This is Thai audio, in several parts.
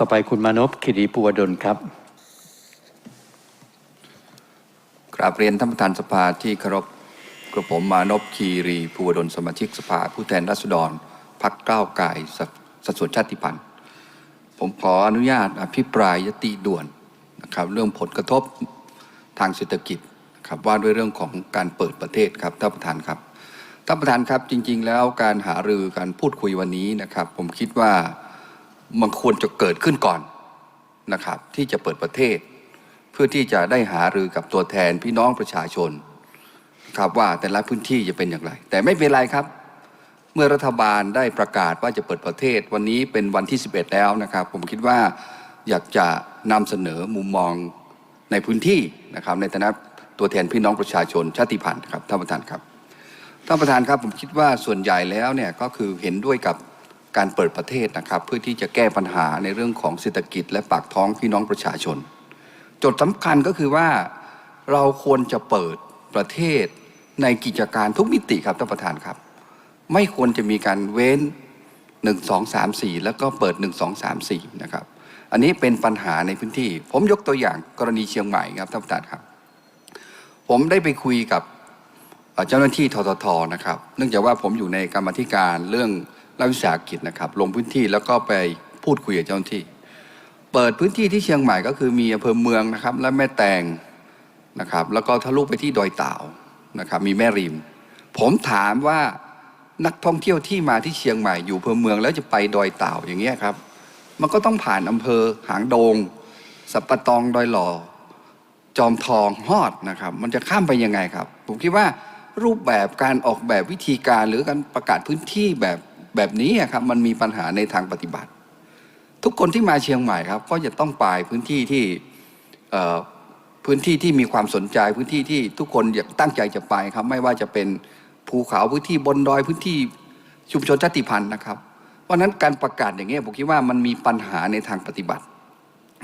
ต่อไปคุณมานพคิรีภูวดลครับ กราบเรียนท่านประธานสภาที่เคารพกระผมมานพคีรีภูวดลสมาชิกสภา ผู้แทนราษฎรพักเก้าวไก่สสัดส่วนชาติพันธุ์ ผมขออนุญาตอภิปรายยติด่วนนะครับเรื่องผลกระทบทางเศรษฐกิจครับว่าด้วยเรื่องของการเปิดประเทศครับท่านประธานครับท่านประธานครับจริง ๆ แล้วการหารือการพูดคุยวันนี้นะครับ ผมคิดว่า มันควรจะเกิดขึ้นก่อนนะครับ ที่จะเปิดประเทศ เพื่อที่จะได้หารือกับตัวแทนพี่น้องประชาชนครับว่าแต่ละพื้นที่จะเป็นอย่างไร แต่ไม่เป็นไรครับ เมื่อรัฐบาลได้ประกาศว่าจะเปิดประเทศ วันนี้เป็นวันที่ 11 แล้วนะครับ ผมคิดว่าอยากจะนำเสนอมุมมองในพื้นที่นะครับ ในฐานะตัวแทนพี่น้องประชาชนชาติพันธุ์ครับท่านประธานครับท่านประธานครับผมคิดว่าส่วนใหญ่แล้วเนี่ยก็คือเห็นด้วยกับ การเปิดประเทศนะครับ เพื่อที่จะแก้ปัญหาในเรื่องของเศรษฐกิจ และปากท้องพี่น้องประชาชนจทย์สำคัญก็คือว่าเราควรจะเปิดประเทศในกิจการทุกมิติครับท่านประธานครับ ไม่ควรจะมีการเว้น 1 2 3 4 แล้วก็เปิด 1 2 3 4 นะครับ อันนี้เป็นปัญหาในพื้นที่ ผมยกตัวอย่างกรณีเชียงใหม่ครับท่านประธานครับ ผมได้ไปคุยกับ เจ้าหน้าที่ทททนะครับ เนื่องจากว่าผมอยู่ในกรรมธิการเรื่องรัฐวิสาหกิจนะครับ ลงพื้นที่แล้วก็ไปพูดคุยกับเจ้าหน้าที่ เปิดพื้นที่ที่เชียงใหม่ก็คือมีอำเภอเมืองนะครับ และแม่แตงนะครับ แล้วก็ทะลุไปที่ดอยเต่านะครับ มีแม่ริม ผมถามว่านักท่องเที่ยวที่มาที่เชียงใหม่อยู่อำเภอเมืองแล้วจะไปดอยเต่าอย่างเงี้ยครับ มันก็ต้องผ่านอำเภอหางดง สัปปะตองดอยหล่อจอมทองฮอดนะครับ มันจะข้ามไปยังไงครับ ผมคิดว่า รูปแบบการออกแบบวิธีการหรือการประกาศพื้นที่แบบแบบนี้ครับมันมีปัญหาในทางปฏิบัติ ทุกคนที่มาเชียงใหม่ครับ ก็จะต้องไปพื้นที่ที่พื้นที่ที่มีความสนใจพื้นที่ที่ทุกคนอยากตั้งใจจะไปครับ ไม่ว่าจะเป็นภูเขาพื้นที่บนดอยพื้นที่ชุมชนชาติพันธุ์นะครับ เพราะฉะนั้นการประกาศอย่างเงี้ยผมคิดว่ามันมีปัญหาในทางปฏิบัติ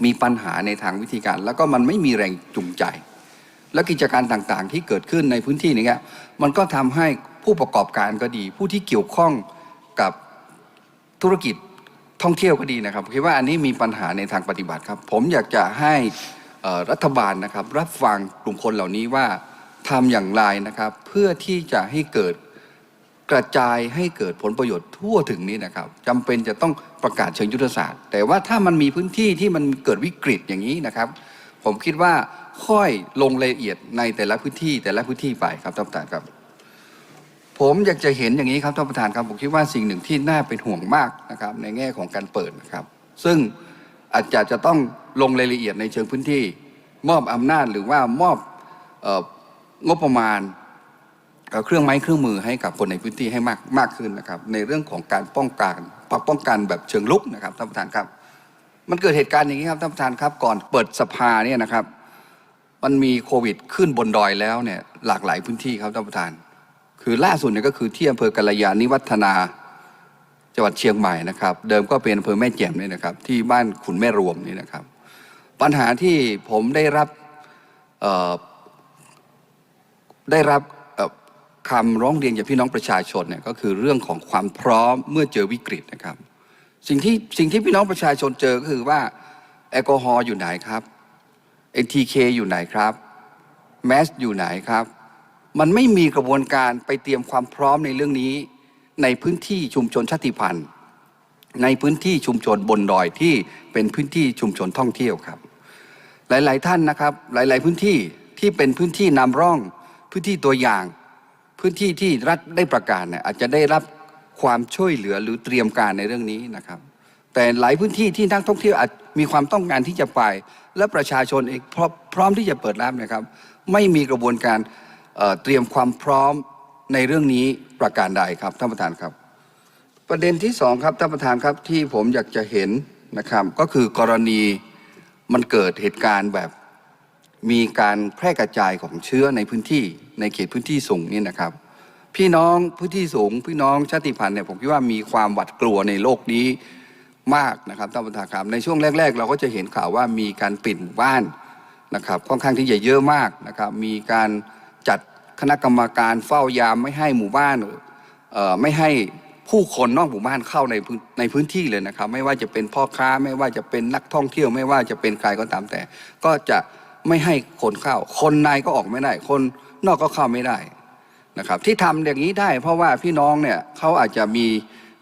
มีปัญหาในทางวิธีการ แล้วก็มันไม่มีแรงจูงใจ และกิจการต่างๆ ที่เกิดขึ้นในพื้นที่นี้มันก็ทำให้ผู้ประกอบการก็ดี ผู้ที่เกี่ยวข้องกับธุรกิจท่องเที่ยวก็ดีนะครับผมคิดว่าอันนี้มีปัญหาในทางปฏิบัติครับ ผมอยากจะให้รัฐบาลนะครับ รับฟังกลุ่มคนเหล่านี้ว่าทำอย่างไรนะครับ เพื่อที่จะให้เกิดกระจายให้เกิดผลประโยชน์ทั่วถึงนี้นะครับจำเป็นจะต้องประกาศเชิงยุทธศาสตร์ แต่ว่าถ้ามันมีพื้นที่ที่มันเกิดวิกฤตอย่างนี้นะครับ ผมคิดว่าค่อยลงรายละเอียดในแต่ละพื้นที่แต่ละพื้นที่ไปครับท่านประธานครับ ผมอยากจะเห็นอย่างนี้ครับท่านประธานครับผมคิดว่าสิ่งหนึ่งที่น่าเป็นห่วงมากนะครับในแง่ของการเปิดนะครับ ซึ่งอาจจะจะต้องลงรายละเอียดในเชิงพื้นที่ มอบอำนาจหรือว่ามอบเอ่องบประมาณเครื่องไม้เครื่องมือให้กับคนในพื้นที่ให้มากมากขึ้นนะครับ ในเรื่องของการป้องกันป้องกันแบบเชิงลุกนะครับท่านประธานครับ มันเกิดเหตุการณ์อย่างนี้ครับท่านประธานครับ ก่อนเปิดสภาเนี่ยนะครับ มันมีโควิดขึ้นบนดอยแล้วเนี่ยหลากหลายพื้นที่ครับท่านประธาน คือล่าสุดเนี่ยก็คือที่อำเภอกัลยาณิวัฒนาจังหวัดเชียงใหม่นะครับ เดิมก็เป็นอำเภอแม่แจ่มนี่นะครับ ที่บ้านขุนแม่รวมนี่นะครับ ปัญหาที่ผมได้รับได้รับคำร้องเรียนจากพี่น้องประชาชนเนี่ยก็คือเรื่องของความพร้อมเมื่อเจอวิกฤตนะครับ สิ่งที่สิ่งที่พี่น้องประชาชนเจอก็คือว่า แอลกอฮอล์อยู่ไหนครับ ATK อยู่ไหนครับแมสอยู่ไหนครับ มันไม่มีกระบวนการไปเตรียมความพร้อมในเรื่องนี้ ในพื้นที่ชุมชนชาติพันธุ์ ในพื้นที่ชุมชนบนดอยที่เป็นพื้นที่ชุมชนท่องเที่ยวครับ หลาย ๆ ท่านนะครับ หลาย ๆ พื้นที่ที่เป็นพื้นที่นำร่อง พื้นที่ตัวอย่าง พื้นที่ที่รัฐได้ประกาศเนี่ยอาจจะได้รับ ความช่วยเหลือหรือเตรียมการในเรื่องนี้นะครับ แต่หลายพื้นที่ที่นักท่องเที่ยวอาจมีความต้องการที่จะไป และประชาชนเองพร้อมพร้อมที่จะเปิดรับนะครับ ไม่มีกระบวนการเอ่อเตรียมความพร้อมในเรื่องนี้ประการใดครับท่านประธานครับ ประเด็นที่สองครับท่านประธานครับที่ผมอยากจะเห็นนะครับก็คือกรณีมันเกิดเหตุการณ์แบบมีการแพร่กระจายของเชื้อในพื้นที่ในเขตพื้นที่สูงนี่นะครับ พี่น้องพื้นที่สูง พี่น้องชาติพันธุ์เนี่ยผมคิดว่ามีความหวาดกลัวในโลกนี้มากนะครับท่านประธานครับในช่วงแรก ๆ เราก็จะเห็นข่าวว่ามีการปิดหมู่บ้านนะครับค่อนข้างที่จะเยอะมากนะครับมีการจัดคณะกรรมการเฝ้ายามไม่ให้หมู่บ้านเอ่อไม่ให้ผู้คนนอกหมู่บ้านเข้าในพื้นในพื้นที่เลยนะครับ ไม่ว่าจะเป็นพ่อค้าไม่ว่าจะเป็นนักท่องเที่ยว ไม่ว่าจะเป็นใครก็ตามแต่ ก็จะไม่ให้คนเข้า คนในก็ออกไม่ได้ คนนอกก็เข้าไม่ได้ นะครับที่ทำอย่างนี้ได้ เพราะว่าพี่น้องเนี่ยเขาอาจจะมี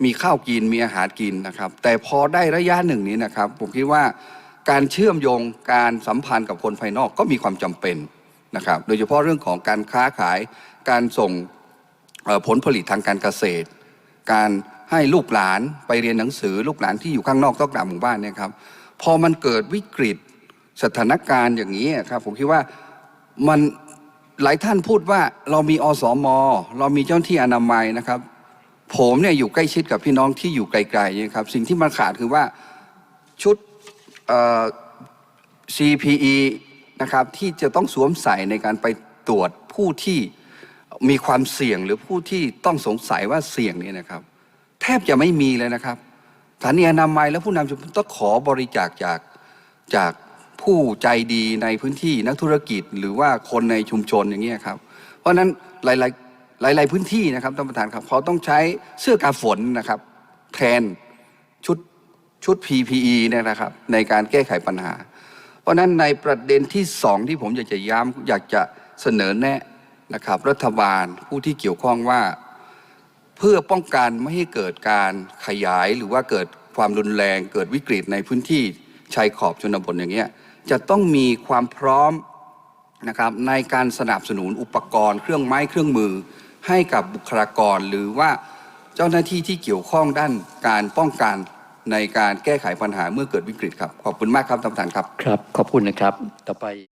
มีข้าวกินมีอาหารกินนะครับ แต่พอได้ระยะหนึ่งนี้นะครับ ผมคิดว่าการเชื่อมโยงการสัมพันธ์กับคนภายนอกก็มีความจำเป็นนะครับ โดยเฉพาะเรื่องของการค้าขายการส่งผลผลิตทางการเกษตร การให้ลูกหลานไปเรียนหนังสือลูกหลานที่อยู่ข้างนอกต้องกลับหมู่บ้านเนี่ยครับพอมันเกิดวิกฤตสถานการณ์อย่างนี้ครับผมคิดว่ามัน หลายท่านพูดว่าเรามีอสม เรามีเจ้าหน้าที่อนามัยนะครับ ผมเนี่ยอยู่ใกล้ชิดกับพี่น้องที่อยู่ไกลๆนี่ยครับ สิ่งที่มันขาดคือว่าชุดเอ่อ CPE นะครับที่จะต้องสวมใส่ในการไปตรวจผู้ที่มีความเสี่ยงหรือผู้ที่ต้องสงสัยว่าเสี่ยงเนี่ยนะครับ แทบจะไม่มีเลยนะครับสถานีอนามัยและผู้นำชุมชนต้องขอบริจาคจากจาก ผู้ใจดีในพื้นที่นักธุรกิจ หรือว่าคนในชุมชนอย่างเงี้ยครับ เพราะฉะนั้นหลายๆหลาย ๆ พื้นที่นะครับท่านประธานครับเขาต้องใช้เสื้อกันฝนนะครับ แทนชุดชุด PPE เนี่ยนะครับ ในการแก้ไขปัญหา เพราะฉะนั้นในประเด็นที่สองที่ผมอยากจะย้ำอยากจะเสนอแนะนะครับ รัฐบาลผู้ที่เกี่ยวข้องว่า เพื่อป้องกันไม่ให้เกิดการขยายหรือว่าเกิดความรุนแรง เกิดวิกฤตในพื้นที่ชายขอบชนบทอย่างเงี้ย จะต้องมีความพร้อมนะครับในการสนับสนุนอุปกรณ์ เครื่องไม้เครื่องมือ ให้กับบุคลากร หรือว่าเจ้าหน้าที่ที่เกี่ยวข้องด้านการป้องกันในการแก้ไขปัญหาเมื่อเกิดวิกฤตครับ ขอบคุณมากครับท่านประธานครับ ครับ ขอบคุณนะครับ ต่อไป